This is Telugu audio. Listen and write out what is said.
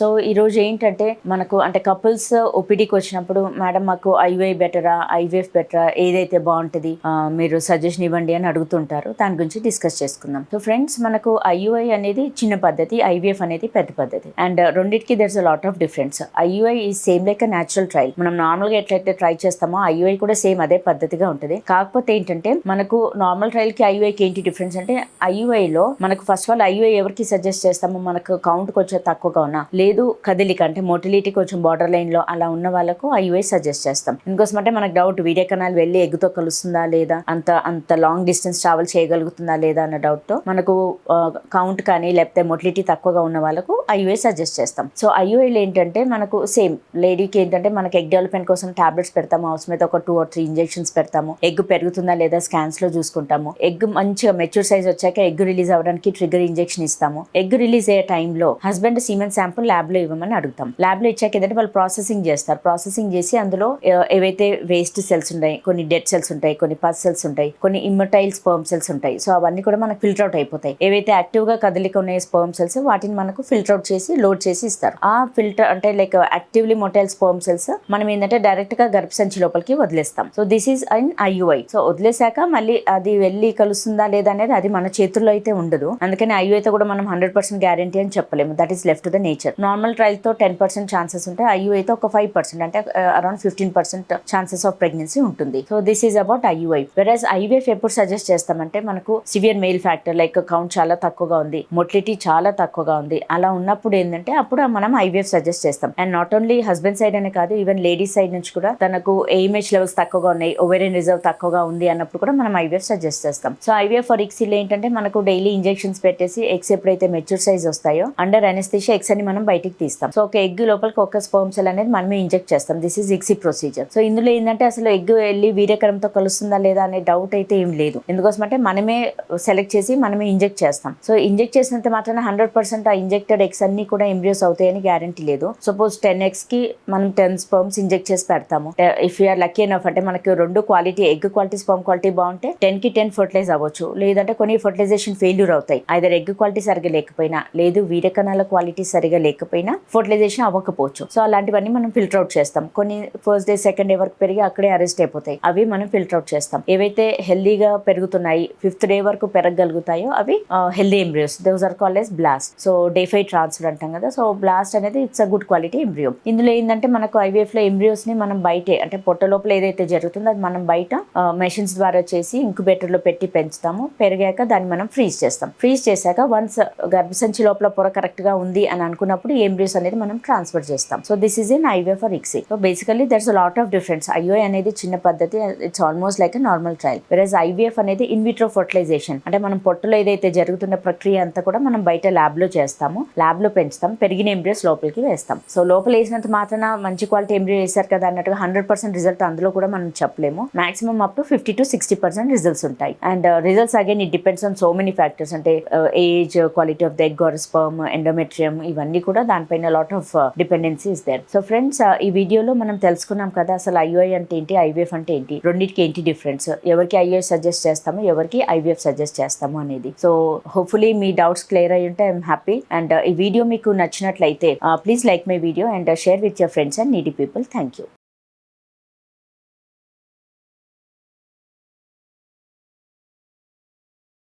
so ఈరోజు ఏంటంటే మనకు అంటే కపుల్స్ ఒపిడికి వచ్చినప్పుడు మేడం మాకు ఐవై బెటరా? ఐవీఎఫ్ బెటరా? ఏదైతే బాగుంటుంది మీరు సజెషన్ ఇవ్వండి అని అడుగుతుంటారు. దాని గురించి డిస్కస్ చేసుకుందాం. సో ఫ్రెండ్స్ మనకు ఐయుఐ అనేది చిన్న పద్ధతి ఐవీఎఫ్ అనేది పెద్ద పద్ధతి. అండ్ రెండింటికి there's a lot of difference IUI ఈ సేమ్ లైక్ న్యాచురల్ ట్రయల్ మనం నార్మల్గా ఎట్లయితే ట్రై చేస్తామో ఐయుఐ కూడా సేమ్ అదే పద్ధతిగా ఉంటుంది. కాకపోతే ఏంటంటే మనకు నార్మల్ ట్రయల్కి ఐయుఐకి ఏంటి డిఫరెన్స్ అంటే ఐయుఐ లో మనకు ఫస్ట్ ఆఫ్ ఆల్ ఐయుఐ ఎవరికి సజెస్ట్ చేస్తామో మనకు కౌంట్ కొంచెం తక్కువగా ఉన్నా లేదు కదిలిక అంటే మోటిలిటీ కొంచెం బార్డర్ లైన్లో అలా ఉన్న వాళ్ళకు ఐయుఐ సజెస్ట్ చేస్తాం. ఇంకోసం అంటే మనకు డౌట్ వీడియో కనాల్ వెళ్ళి ఎగ్గుతో కలుస్తుందా లేదా అంత అంత లాంగ్ డిస్టెన్స్ ట్రావెల్ చేయగలుగుతుందా లేదా అన్న డౌట్తో మనకు కౌంట్ కానీ లేకపోతే మొటిలిటీ తక్కువగా ఉన్న వాళ్ళకు ఐయుఐ సజెస్ట్ చేస్తాం. సో ఐయుఐలు ఏంటంటే మనకు సేమ్ లేడీకి ఏంటంటే మనకి ఎగ్ డెవలప్మెంట్ కోసం టాబ్లెట్స్ పెడతాము అవసరమైతే ఒక టూ ఆర్ త్రీ ఇంజెక్షన్స్ పెడతాము. ఎగ్ పెరుగుతుందా లేదా స్కాన్స్లో చూసుకుంటాము. ఎగ్ మంచిగా మెచ్యూర్ సైజ్ వచ్చాక ఎగ్ రిలీజ్ అవ్వడానికి ట్రిగర్ ఇంజెక్షన్ ఇస్తాము. ఎగ్ రిలీజ్ అయ్యే టైంలో హస్బెండ్ సీమెన్ శాంపుల్ ల్యాబ్లో ఇవ్వమని అడుగుతాం. ల్యాబ్లో ఇచ్చాక ఏంటంటే వాళ్ళు ప్రాసెసింగ్ చేస్తారు. ప్రాసెసింగ్ చేసి అందులో ఏవైతే వేస్ట్ సెల్స్ ఉంటాయి కొన్ని డెడ్ సెల్స్ ఉంటాయి కొన్ని పస్ సెల్స్ ఉంటాయి కొన్ని ఇమ్మటైల్ స్పర్మ్ సెల్స్ ఉంటాయి. సో అవన్నీ కూడా మనకు ఫిల్టర్ అవుట్ అయిపోతాయి. ఏవైతే యాక్టివ్గా కదలిక ఉన్నాయి స్పర్మ్ సెల్స్ వాటిని మనకు ఫిల్టర్ అవుట్ చేసి లోడ్ చేసి ఇస్తారు. ఆ ఫిల్టర్ అంటే like actively motile sperm cells మనం ఏంటంటే డైరెక్ట్గా గర్భసంచి లోపలికి వదిలేస్తాం. So this is an IUI. So వదిలేశాక మళ్ళీ అది వెళ్ళి కలుస్తుందా లేదా అనేది అది మన చేతుల్లో అయితే ఉండదు. అందుకని ఐయు అయితే కూడా మనం హండ్రెడ్ పర్సెంట్ గ్యారంటీ అని చెప్పలేము. That is left the nature. Normal ట్రయల్తో ten percent chances ఉంటాయి ఐయుఐతో అయితే ఒక ఫైవ్ పర్సెంట్ అంటే around fifteen percent chances of pregnancy ఉంటుంది. So this is about IUI versus IVF ఎప్పుడు సజెస్ట్ చేస్తామంటే మనకు severe male factor like count చాలా తక్కువగా ఉంది మొటిలిటీ చాలా తక్కువగా ఉంది. అలా ఉన్నప్పుడు ఏంటంటే అప్పుడు మనం ఐవీఎఫ్ సజెస్ట్ చేస్తాం. And not only husband side అనే కాదు ఈవెన్ లేడీస్ సైడ్ నుంచి కూడా తనకు ఏఎంహెచ్ లెవెల్స్ తక్కువగా ఉన్నాయి ఓవేరియన్ రిజర్వ్ తక్కువగా ఉంది అన్నప్పుడు కూడా మనం ఐవీఎఫ్ సజెస్ట్ చేస్తాం. సో ఐవీఎఫ్ ఫర్ ఎక్సీలో ఏంటంటే మనకు డైలీ ఇంజెక్షన్స్ పెట్టేసి ఎక్స్ ఎప్పుడైతే మెచ్యూర్ సైజ్ వస్తాయో అండర్ అనెస్థిషియా ఎక్స్ అని మనం బయటికి తీస్తాం. సో ఒక ఎగ్ లోపలికి ఒక స్పర్మ్ సెల్ అనేది మనమే ఇంజెక్ట్ చేస్తాం. This is ICSI procedure so ఇందులో ఏంటంటే అసలు ఎగ్ వెళ్ళి వీర్యకరంతో కలుస్తుందా లేదా అనే డౌట్ అయితే ఏం లేదు. ఎందుకోసం అంటే మనమే సెలెక్ట్ చేసి మనమే ఇంజెక్ట్ చేస్తాం. సో ఇంజెక్ట్ చేసినంత మాత్రాన హండ్రెడ్ పర్సెంట్ ఆ ఇంజెక్టెడ్ ఎగ్స్ అన్ని కూడా ఎంబ్రియోస్ అవుతాయని గ్యారంటీ లేదు. సపోజ్ టెన్ ఎగ్స్కి మనం టెన్ స్పర్మ్స్ ఇంజెక్ట్ చేసి పెడతాము. ఇఫ్ యూఆర్ లక్కీ ఎనఫ్ అంటే మనకి రెండు quality egg quality sperm quality బాగుంటే టెన్కి టెన్ ఫర్టిలైజ్ అవ్వచ్చు. లేదంటే కొన్ని ఫర్టిలైజేషన్ ఫెయిల్యూర్ అవుతాయి. ఐదర్ ఎగ్ క్వాలిటీ సరిగా లేకపోయినా లేదు వీరకణాల క్వాలిటీ సరిగా లేకపోయినా ఫర్టిలైజేషన్ అవ్వకపోవచ్చు. సో అలాంటివన్నీ మనం ఫిల్టర్ అవుట్ చేస్తాం. కొన్ని ఫస్ట్ డే సెకండ్ డే వరకు పెరిగి అక్కడే అరెస్ట్ అయిపోతాయి. అవి మనం ఫిల్టర్ అవుట్ చేస్తాం. ఏవైతే హెల్దీగా పెరుగుతున్నాయి ఫిఫ్త్ డే వరకు పెరగగలుగుతాయో అవి healthy embryos those are call as blast so day five transfer అంటాం కదా. సో బ్లాస్ట్ అనేది it's a good quality embryo ఇందులో ఏంటంటే మనకు ఐవీఎఫ్లో ఎంబ్రియోస్ని మనం బయటే అంటే పొట్ట లోపల ఏదైతే జరుగుతుందో అది మనం బయట మెషిన్స్ ద్వారా చేసి ఇంక్యుబేటర్లో పెట్టి పెంచుతాము. పెరిగాక దాన్ని మనం ఫ్రీజ్ చేస్తాం. ఫ్రీజ్ చేశాక వన్స్ గర్భసంచి లోపల పొర కరెక్ట్గా ఉంది అని అనుకున్నప్పుడు ఎంబ్రియోస్ అనేది మనం ట్రాన్స్ఫర్ చేస్తాం. So this is in IVF for ICSI so basically there's lot of difference IUI అనేది చిన్న పద్ధతి it's almost like normal trial versus IVF అనేది ఇన్విట్రో ఫర్టిలైజేషన్ అంటే మనం పొట్టలో ఏదైతే జరుగుతున్న ప్రక్రియ అంతా కూడా మనం బయట ల్యాబ్లో చేస్తాము. ల్యాబ్లో పెంచుతాం. పెరిగిన ఎంబ్రియోస్ లోపలికి వేస్తాం. సో లోపల వేసినంత మాత్రాన మంచి క్వాలిటీ ఎంబ్రియో వేశారు కదా అన్నట్టుగా హండ్రెడ్ పర్సెంట్ రిజల్ట్ అందులో కూడా మనం చెప్పలేము. Maximum up to fifty to sixty percent results ఉంటాయి. And results again it depends on so many factors అంటే age quality of the egg or sperm endometrium ఇవన్నీ కూడా కూడా దానిపైన lot of dependency is there so friends ఈ వీడియోలో మనం తెలుసుకున్నాం కదా అసలు ఐఓఐ అంటే ఏంటి ఐవీఎఫ్ అంటే ఏంటి రెండింటికి ఏంటి డిఫరెన్స్ ఎవరికి ఐఓఐ సజెస్ట్ చేస్తాము ఎవరికి ఐవీఎఫ్ సజెస్ట్ చేస్తాము అనేది. సో హోప్ఫుల్లీ మీ డౌట్స్ క్లియర్ అయ్యి ఉంటే ఐఎమ్ హ్యాపీ అండ్ ఈ వీడియో మీకు నచ్చినట్లయితే please like my video and share with your friends and needy people thank you